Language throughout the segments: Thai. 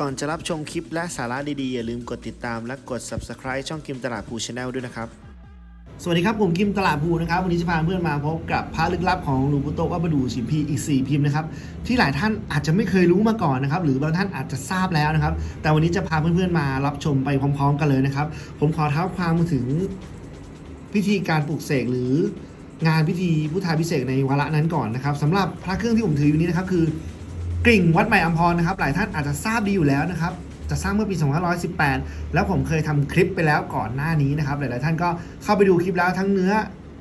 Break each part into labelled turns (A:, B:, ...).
A: ก่อนจะรับชมคลิปและสาระดีๆ อย่าลืมกดติดตามและกด subscribe ช่องกิมตลาดภูชาแนลด้วยนะครับ
B: สวัสดีครับผมกิมตลาดภูนะครับ วันนี้จะพาเพื่อนมาพบกับพระลึกลับของหลวงปู่โตะวัดประดู่ชิมพีอีก 4 พิมพ์นะครับ ที่หลายท่านอาจจะไม่เคยรู้มาก่อนนะครับ หรือบางท่านอาจจะทราบแล้วนะครับ แต่วันนี้จะพาเพื่อนๆมารับชมไปพร้อม ๆ กันเลยนะครับ ผมขอเท้าความมาถึงพิธีการปลุกเสกหรืองานพิธีพุทธาพิเศษในวาระนั้นก่อนนะครับสำหรับพระเครื่องที่ผมถืออยู่นี้นะครับคือ กริ่งวัดใหม่อัมพรนะครับ หลายท่านอาจจะทราบดีอยู่แล้วนะครับจะสร้างเมื่อปี 2518 แล้วผมเคยทำคลิปไปแล้วก่อนหน้านี้นะครับ หลาย ๆ ท่านก็เข้าไปดูคลิปแล้วทั้งเนื้อ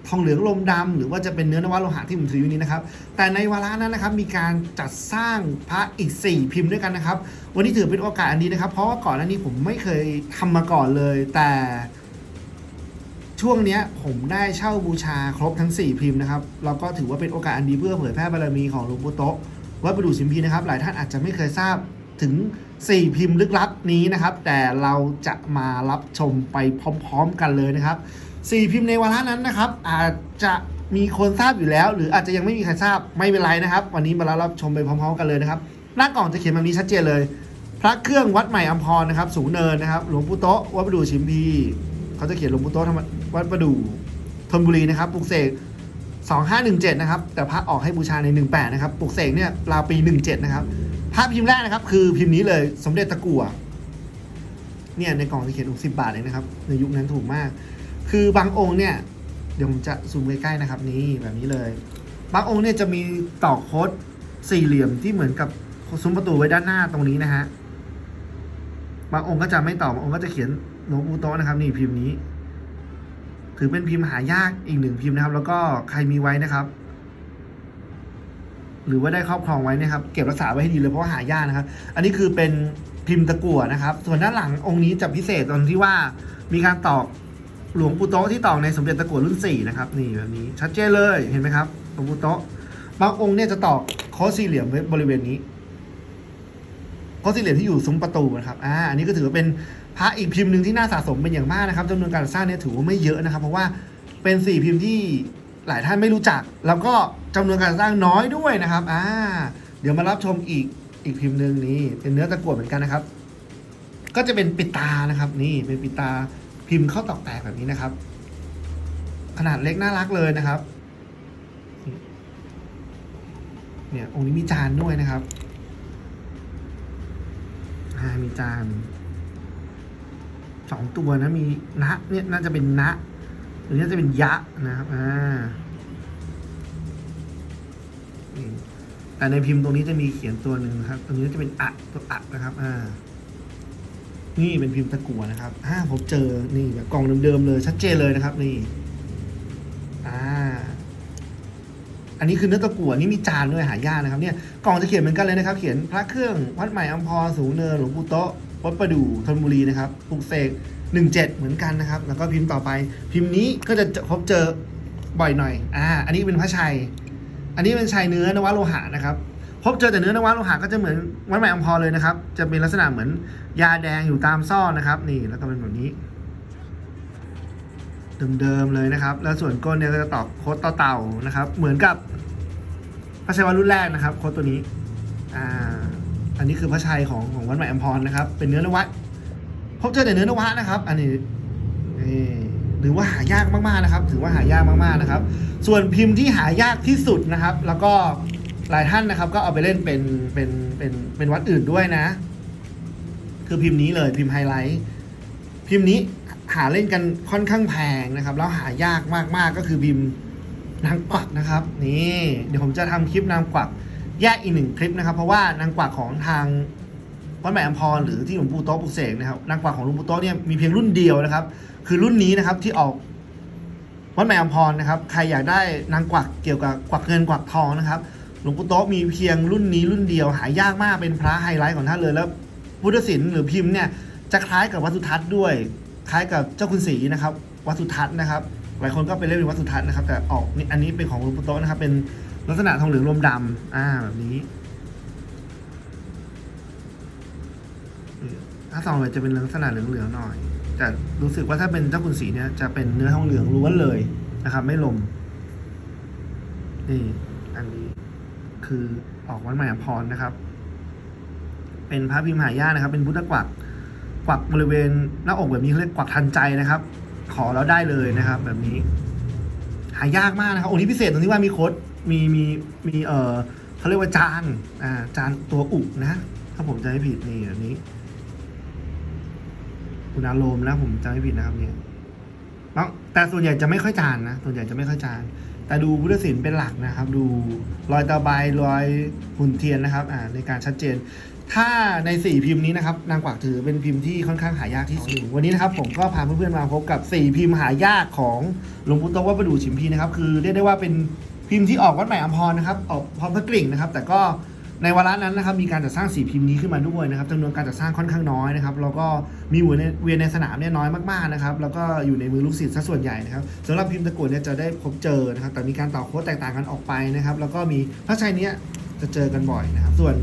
B: ทองเหลืองลมดำหรือว่าจะเป็นเนื้อนวโลหะที่ผมถืออยู่นี้นะครับ แต่ในวาระนั้นนะครับมีการจัดสร้างพระอีก 4 พิมพ์ด้วยกันนะครับ วันนี้ถือเป็นโอกาสอันดีนะครับ เพราะว่าก่อนหน้านี้ผมไม่เคยทำมาก่อนเลย แต่ ช่วงนี้ผมได้เช่าบูชาครบทั้ง 4 พิมพ์นะครับแล้วก็ถือว่าเป็นโอกาสอันดีเพื่อเผยแพร่บารมีของหลวงปู่โตะ วัดประดู่สิมพีนะครับ หลายท่านอาจจะไม่เคยทราบถึง 4 พิมพ์ลึกลับนี้นะครับ แต่เราจะมารับชมไปพร้อมๆกันเลยนะครับ 4 พิมพ์ในวาระนั้นนะครับ อาจจะมีคนทราบอยู่แล้ว หรืออาจจะยังไม่มีใครทราบไม่เป็นไรนะครับ วันนี้มารับชมไปพร้อมๆกันเลยนะครับหน้ากล่องจะเขียนแบบนี้ชัดเจนเลย พระเครื่องวัดใหม่อัมพรนะครับ สูงเนินนะครับ หลวงปู่โตวัดประดู่ชิมพีเขาจะเขียนหลวงปู่โตธรรมวัดประดู่ธนบุรีนะครับปลุกเสก 2517 นะครับ แต่พระออกให้บูชาใน 18 นะครับปลุกเสกเนี่ยราวปี 17 นะครับภาพพิมพ์แรกนะครับ คือพิมพ์นี้เลยสมเด็จตะกั่วเนี่ยในกล่องจะเขียนถูกสิบาทเลยนะครับ ในยุคนั้นถูกมาก คือบางองค์เนี่ย เดี๋ยวผมจะซูมใกล้ๆนะครับ นี่แบบนี้เลย บางองค์เนี่ยจะมีต่อโค้ดสี่เหลี่ยมที่เหมือนกับซุ้มประตูไว้ด้านหน้าตรงนี้นะฮะบางองค์ก็จะไม่ต่อบางองค์ก็จะเขียนหลวงปู่โตนะครับ นี่พิมพ์นี้ ถือเป็นพิมพ์หายากอีกหนึ่งพิมพ์นะครับ แล้วก็ใครมีไว้นะครับ หรือว่าได้ครอบครองไว้นะครับ เก็บรักษาไว้ให้ดีเลยเพราะว่าหายากนะครับ อันนี้คือเป็นพิมพ์ตะกั่วนะครับ ส่วนด้านหลังองค์นี้จะพิเศษตรงที่ว่ามีการตอกหลวงปู่โตะที่ตอกในสมเด็จตะกั่วรุ่นสี่นะครับนี่แบบนี้ชัดเจนเลยเห็นไหมครับหลวงปู่โตะบางองค์เนี่ยจะตอกโค้ดสี่เหลี่ยมไว้บริเวณนี้โค้ดสี่เหลี่ยมที่อยู่ซุ้มประตูนะครับอ่าอันนี้ก็ถือว่าเป็น พระอีกพิมพ์หนึ่งที่น่าสะสมเป็นอย่างมากนะครับจำนวนการสร้างเนี่ยถือว่าไม่เยอะนะครับ เพราะว่าเป็นสี่พิมพ์ที่หลายท่านไม่รู้จัก แล้วก็จำนวนการสร้างน้อยด้วยนะครับอ่าเดี๋ยวมารับชมอีกอีกพิมพ์หนึ่งนี่เป็นเนื้อตะกั่วเหมือนกันนะครับ ก็จะเป็นปิดตานะครับ นี่เป็นปิดตาพิมพ์เข้าตอกแตกแบบนี้นะครับ ขนาดเล็กน่ารักเลยนะครับ เนี่ยองค์นี้มีจานด้วยนะครับอ่ามีจาน สองตัวนะมีนะเนี่ยน่าจะเป็นนะ หรือน่าจะเป็นยะนะครับอ่าแต่ในพิมพ์ตรงนี้จะมีเขียนตัวหนึ่งนะครับ ตรงนี้จะเป็นอะตัวอะนะครับอ่านี่เป็นพิมพ์ตะกั่วนะครับอ่าผมเจอนี่แบบกล่องเดิมๆเลยชัดเจนเลยนะครับนี่อ่าอันนี้คือเนื้อตะกั่วนี่มีจานด้วยหายากนะครับเนี่ยกล่องจะเขียนเหมือนกันเลยนะครับ เขียนพระเครื่องวัดใหม่อัมพรสูงเนินหลวงปู่โตะ วัดประดู่ธนบุรีนะครับปลุกเสกหนึ่งเหมือนกันนะครับ แล้วก็พิมพ์ต่อไป พิมพ์นี้ก็จะพบเจอบ่อยหน่อยอ่าอันนี้เป็นพระชัย อันนี้เป็นชัยเนื้อนวโลหะนะครับพบเจอแต่เนื้อนวโลหะก็จะเหมือนวัดใหม่อมพรเลยนะครับ จะเป็นลักษณะเหมือนยาแดงอยู่ตามซ่อนนะครับ นี่แล้วก็เป็นแบบนี้เดิมๆเลยนะครับ แล้วส่วนก้นเนี่ยก็จะตอกโค้ดต่อเต่านะครับ เหมือนกับพระชัยวัดรุ่นแรกนะครับ โค้ดตัวนี้อ่า อันนี้คือพระชัยของของวัดใหม่อัมพรนะครับ เป็นเนื้อนวะพบเจอแต่เนื้อนวะนะครับ อันนี้หรือว่าหายากมากๆนะครับ ถือว่าหายากมากๆนะครับ ส่วนพิมพ์ที่หายากที่สุดนะครับ แล้วก็หลายท่านนะครับ ก็เอาไปเล่นเป็นเป็นเป็นเป็นวัดอื่นด้วยนะ คือพิมพ์นี้เลยพิมพ์ไฮไลท์พิมพ์นี้หาเล่นกันค่อนข้างแพงนะครับ แล้วหายากมากๆก็คือพิมพ์นางกวักนะครับ นี่ เดี๋ยวผมจะทำคลิปนางกวัก แยกอีกหนึ่งคลิปนะครับ เพราะว่านางกวักของทางวัดใหม่อัมพรหรือที่หลวงปู่โต๊ะปลุกเสกนะครับนางกวักของหลวงปู่โต๊ะเนี่ยมีเพียงรุ่นเดียวนะครับ คือรุ่นนี้นะครับที่ออกวัดใหม่อัมพรนะครับ ใครอยากได้นางกวักเกี่ยวกับกวักเงินกวักทองนะครับ หลวงปู่โต๊ะมีเพียงรุ่นนี้รุ่นเดียวหายากมากเป็นพระไฮไลท์ของท่านเลยแล้วพุทธศิลป์หรือพิมพ์เนี่ยจะคล้ายกับวัดสุทัศน์ด้วย คล้ายกับเจ้าคุณศรีนะครับวัดสุทัศน์นะครับ หลายคนก็ไปเล่นเป็นวัดสุทัศน์นะครับ แต่ออกอันนี้เป็นของหลวงปู่โต๊ะนะครับเป็น ลักษณะทองเหลืองลมดำอ่าแบบนี้ถ้าซองเลยจะเป็นลักษณะเหลืองๆหน่อย แต่รู้สึกว่าถ้าเป็นเจ้าคุณศรีเนี่ยจะเป็นเนื้อทองเหลืองล้วนเลยนะครับ ไม่ลม นี่อันนี้คือออกวันใหม่อภรนะครับ เป็นพระพิมพ์หายานะครับ เป็นพุทธกวักกวักบริเวณหน้าอกแบบนี้เขาเรียกกวักทันใจนะครับ ขอแล้วได้เลยนะครับ แบบนี้ หายากมากนะครับองค์นี้พิเศษตรงที่ว่ามีโคดมีมีมีเออเขาเรียกว่าจานอ่าจานตัวอุนะ ถ้าผมจำไม่ผิดนี่แบบนี้ คุณอารมณ์นะผมจำไม่ผิดนะครับเนี่ยเนาะแต่ส่วนใหญ่จะไม่ค่อยจานนะส่วนใหญ่จะไม่ค่อยจาน แต่ดูพุทธศิลป์เป็นหลักนะครับ ดูรอยตะไบรอยหุ่นเทียนนะครับอ่าในการชัดเจน ถ้าในสี่พิมพ์นี้นะครับนางกวักถือเป็นพิมพ์ที่ค่อนข้างหายากที่สุดวันนี้นะครับผมก็พาเพื่อนๆมาพบกับสี่พิมพ์หายากของหลวงปู่โตวัดประดู่ฉิมพีนะครับคือเรียกได้ว่าเป็นพิมพ์ที่ออกวัดใหม่อัมพรนะครับออกพร้อมพระกลิ่งนะครับ แต่ก็ในวาระนั้นนะครับมีการจัดสร้างสี่พิมพ์นี้ขึ้นมาด้วยนะครับจำนวนการจัดสร้างค่อนข้างน้อยนะครับแล้วก็มีเวียนในเวียนในสนามเนี่ยน้อยมากๆนะครับแล้วก็อยู่ในมือลูกศิษย์ซะส่วนใหญ่นะครับสำหรับพิมพ์ตะกรุดเนี่ยจะได้พบเจอนะครับแต่มีการต่อโค้ดแตกต่างกันออกไปนะครับแล้วก็มีพระชัยเนี้ยจะเจอกันบ่อยนะครับ ส่วน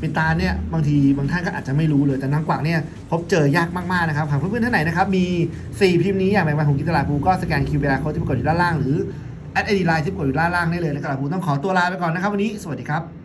B: ปินตาเนี่ยบางทีบางท่านก็อาจจะไม่รู้เลยแต่นางกวักเนี่ยพบเจอยากมากๆนะครับหากเพื่อนๆท่านไหนนะครับมี 4 พิมพ์นี้อย่างแบ่งปันของกิตลาภูก็สแกนคิวเวลาโค้ดที่ปรากฏอยู่ด้านล่างหรือแอดไอดีไลน์ที่ปรากฏอยู่ด้านล่างได้เลยนะครับภูต้องขอตัวลาไปก่อนนะครับวันนี้สวัสดีครับ